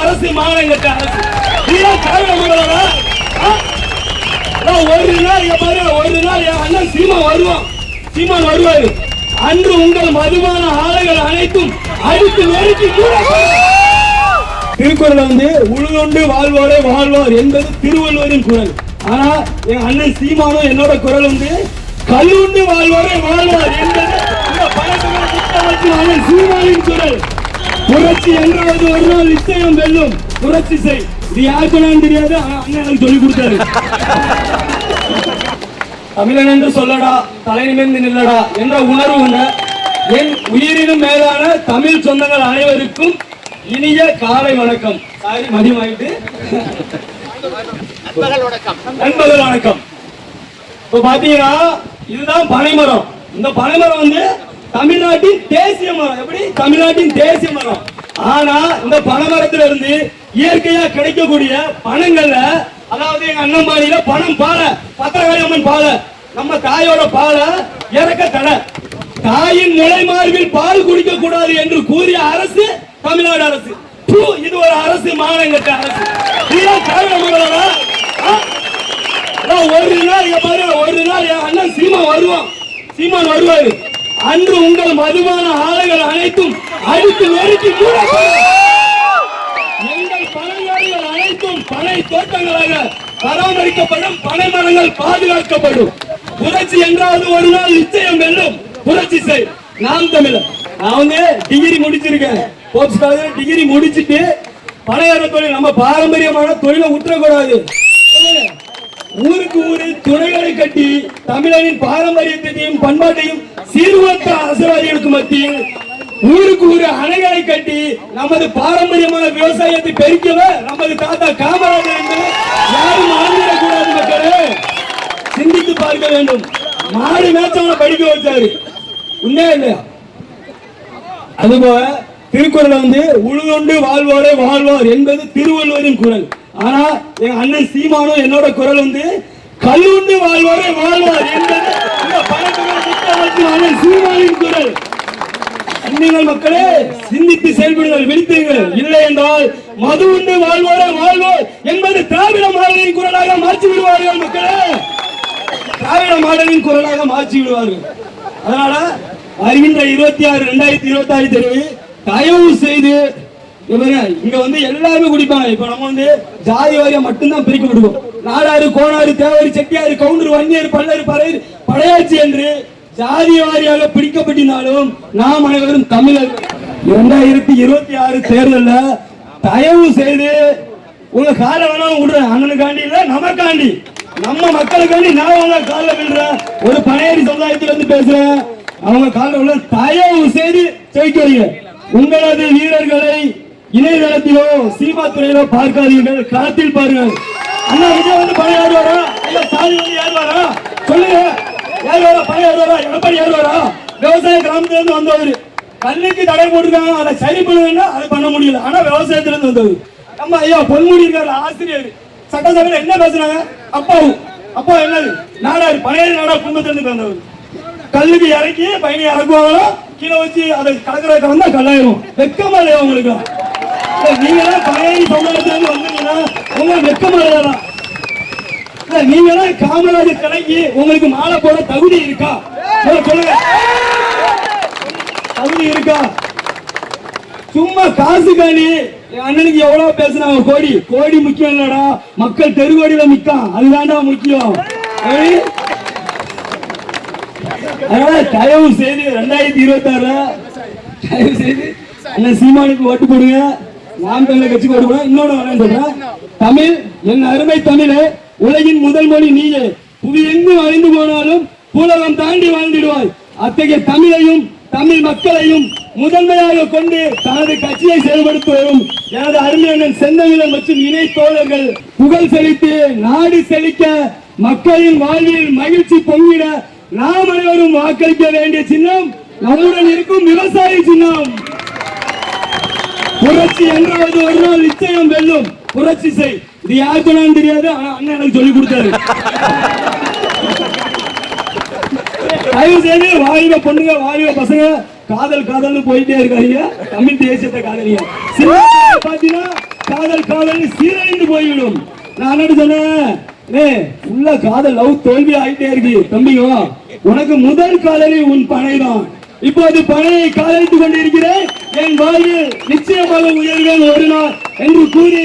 அரசு மாநிலம் கட்ட அரசு ஒரு நாள் பாரு ஒரு நாள் என் அண்ணன் சீமான் வருவான். சீமான் வருவாரு. அன்று உங்கள் மதுமான ஆலைகள் அனைத்தும் அடித்து நொறுக்கி கூட திருக்குறள் வந்து உழுதுண்டு வாழ்வாரே வாழ்வார் என்பது திருவள்ளுவரின் குரல். ஆனா என் அண்ணன் சீமானும் என்னோட குரல் வந்து கல்லுண்டு வாழ்வாரே வாழ்வார் என்பது அண்ணன் சீமானின் குரல். புரட்சி என்றாவது ஒரு நாள் நிச்சயம் வெல்லும். புரட்சி செய். இது யாருக்குன்னு தெரியாது. அண்ணன் எனக்கு சொல்லி கொடுத்தாரு. தமிழன் என்று சொல்லடா தலை நிமிர்ந்து நில்லடா என்ற உணர்வு உண்டு என் உயிரினும் மேலான தமிழ் சொந்தங்கள் அனைவருக்கும் இனிய காலை வணக்கம். சாரி மதியமாயிட்டு நண்பர்கள் வணக்கம். இப்ப பாத்தீங்கன்னா இதுதான் பனைமரம். இந்த பனைமரம் வந்து தமிழ்நாட்டின் தேசிய மரம். எப்படி? தமிழ்நாட்டின் தேசிய மரம். ஆனா இந்த பனைமரத்துல இருந்து இயற்கையா கிடைக்கக்கூடிய பணங்கள்ல அதாவது எங்க அண்ணன் பணம் பாலை பத்திரகாளி அம்மன் பாலை நம்ம தாயோட பாலை இறக்க தடை. தாயின் முளை மார்பில் பால் குடிக்க கூடாது என்று கூறிய அரசு தமிழ்நாடு அரசு. இது ஒரு அரசு மாநிலங்கட்ட அரசு. ஆ? ஒரு நாள் ஒரு நாள் என் அண்ணன் சீமா வருவான். சீமான் வருவாரு. அன்று உங்கள் மதுபான ஆலைகள் அனைத்தும் அடித்து நெருக்கி கூட எங்கள் பனையாறுகள் அனைத்தும் பனை தோட்டங்களாக பராமரிக்கப்படும் பனை மரங்கள் பாதுகாக்கப்படும். புரட்சி என்றாவது ஒரு நாள் நிச்சயம் வெல்லும். புரட்சி செய். நாம் தமிழர். நான் வந்து டிகிரி முடிச்சிருக்கேன். போப்ஸ் டிகிரி முடிச்சிட்டு பனையார தொழில் நம்ம பாரம்பரியமான தொழிலை விட்டுறக்கூடாது ஊருக்கு ஊரு துணைகளை கட்டி தமிழனின் பாரம்பரியத்தையும் பண்பாட்டையும் சீர்வத்த அரசவாதிகளுக்கு மத்தியில் ஊருக்கு ஒரு அணைகளை கட்டி நமது பாரம்பரியமான விவசாயத்தை பெருக்கவர் நமது தாத்தா காமராஜர் என்று யாரும் மறந்துடக்கூடாது மக்களே. சிந்தித்து பார்க்க வேண்டும். மாடு மேய்ச்சவனை படிக்க வச்சாரு. உண்மையா இல்லையா? அதுபோல திருக்குறள் வந்து உழுதுண்டு வாழ்வோரே வாழ்வார் என்பது திருவள்ளுவரின் குரல். ஆனா எங்க அண்ணன் சீமானும் என்னோட குரல் வந்து கல்லுண்டு வாழ்வோரே வாழ்வார் என்பது இந்த பழக்கமான புத்தகத்தின் அண்ணன் சீமானின் குரல் நீங்கள் மக்களே. சிந்தித்து செயல்படுங்கள் விழித்தீர்கள் இல்லை என்றால் மது உண்டு வாழ்வோரே வாழ்வோர் என்பது திராவிட மாடலின் குரலாக மாற்றி விடுவார்கள் மக்களே. திராவிட மாடலின் குரலாக மாற்றி விடுவார்கள். அதனால வருகின்ற இருபத்தி ஆறு ரெண்டாயிரத்தி இருபத்தி ஆறு தேர்வு தயவு செய்து இங்க வந்து எல்லாருமே குடிப்பாங்க. இப்ப நம்ம வந்து ஜாதி வாரியா மட்டும்தான் பிரிக்க விடுவோம் நாடாறு கோணாறு தேவாரி செட்டியாறு கவுண்டர் வன்னியர் பல்லர் பறையர் படையாச்சி என்று ஜாதி வாரியாக பிடிக்கப்பட்டினாலும் நாம் அனைவரும் தமிழர் இரண்டாயிரத்தி இருபத்தி ஆறு தேர்தலில் தயவு செய்து உங்க கால வேணாலும் விடுற அண்ணனுக்காண்டி இல்ல நமக்காண்டி. நம்ம மக்களுக்காண்டி நான் உங்க காலில் விழுறேன். ஒரு பனையடி சமுதாயத்துல இருந்து பேசுறேன். அவங்க காலில் உள்ள தயவு செய்து ஜெயிக்க உங்களது வீரர்களை இணையதளத்திலோ சினிமா துறையிலோ பார்க்காதீர்கள். களத்தில் பாருங்கள். அண்ணா விஜய் வந்து பழைய யார் வரா? ஐயா சாதி வந்து யார் வரா சொல்லுங்க. யார் வரா பழைய யார் வரா எடப்பாடி யார் விவசாய கிராமத்துலேருந்து வந்தவர். கல்லுக்கு தடை போட்டிருக்காங்க. அதை சரி பண்ணுவேன்னா அது பண்ண முடியல. ஆனா விவசாயத்துலேருந்து வந்தவர். நம்ம ஐயா பொன்முடி இருக்காரு ஆசிரியர். சட்டசபையில என்ன பேசுறாங்க? அப்பாவும் அப்பா என்னது? நாடாரு பழைய நாடா குடும்பத்துல இருந்து வந்தவர் கல்லுக்கு இறக்கி பையனை இறக்குவாங்களோ? கீழே வச்சு அதை கலக்கிறதுக்கு வந்தா கல்லாயிரும். வெக்கமா இல்லையா உங்களுக்கு? இல்ல, நீங்களாம் பழைய சமுதாயத்துல இருந்து வந்தீங்கன்னா உங்களுக்கு வெக்கமா இல்லையா? நீங்களாம் காமராஜர் கலைக்கு உங்களுக்கு மாலை போட தகுதி இருக்கா? சொல்லுங்க. தகுதி இருக்கா? சும்மா காசு என் அண்ணனுக்கு எவ்வளவு பேசுனாங்க கோடி. கோடி முக்கியம் இல்லடா. மக்கள் தெருவோடியில நிக்கான். அதுதான்டா முக்கியம். அதனால தயவு செய்து ரெண்டாயிரத்தி இருபத்தி ஆறுல தயவு செய்து அண்ணன் சீமானுக்கு ஓட்டு போடுங்க. நாம் தமிழர் கட்சிக்கு ஓட்டு போடுங்க. இன்னொன்னு சொல்றேன். தமிழ் என் அருமை தமிழ் உலகின் முதல் மொழி நீயே. புவி எங்கும் அழிந்து போனாலும் பூலகம் தாண்டி வாழ்ந்திடுவாய். அத்தகைய தமிழையும் தமிழ் மக்களையும் முதன்மையாக கொண்டு தனது கட்சியை செயல்படுத்தி வரும் எனது அருமையண்ணன் செந்தமிழன் மற்றும் இணை தோழர்கள் புகழ் செழித்து நாடு செழிக்க மக்களின் வாழ்வில் மகிழ்ச்சி பொங்கிட நாம் அனைவரும் வாக்களிக்க வேண்டிய சின்னம் நம்முடன் இருக்கும் விவசாய சின்னம். புரட்சி என்றாவது ஒரு நாள் நிச்சயம் வெல்லும். புரட்சி செய். இது யார் சொன்னான்னு தெரியாது ஆனா அண்ணன் எனக்கு சொல்லி கொடுத்தாரு. தயவு செய்து வாலிப பொண்ணுங்க வாலிப பசங்க காதல் காதல்னு போயிட்டே இருக்காதீங்க. தமிழ் தேசியத்தை காதலிங்க. பாத்தீங்கன்னா காதல் காதல் சீரழிந்து போய்விடும். நான் என்ன சொன்னேன்? ஏ உள்ள காதல் லவ் தோல்வி ஆயிட்டே இருக்கு. தம்பியும் உனக்கு முதல் காதலி உன் பனைதான் இப்போது பனையை காதலித்துக் கொண்டிருக்கிறேன். என் வாழ்வில் நிச்சயமாக உயர்வேன் ஒரு நாள் என்று கூறி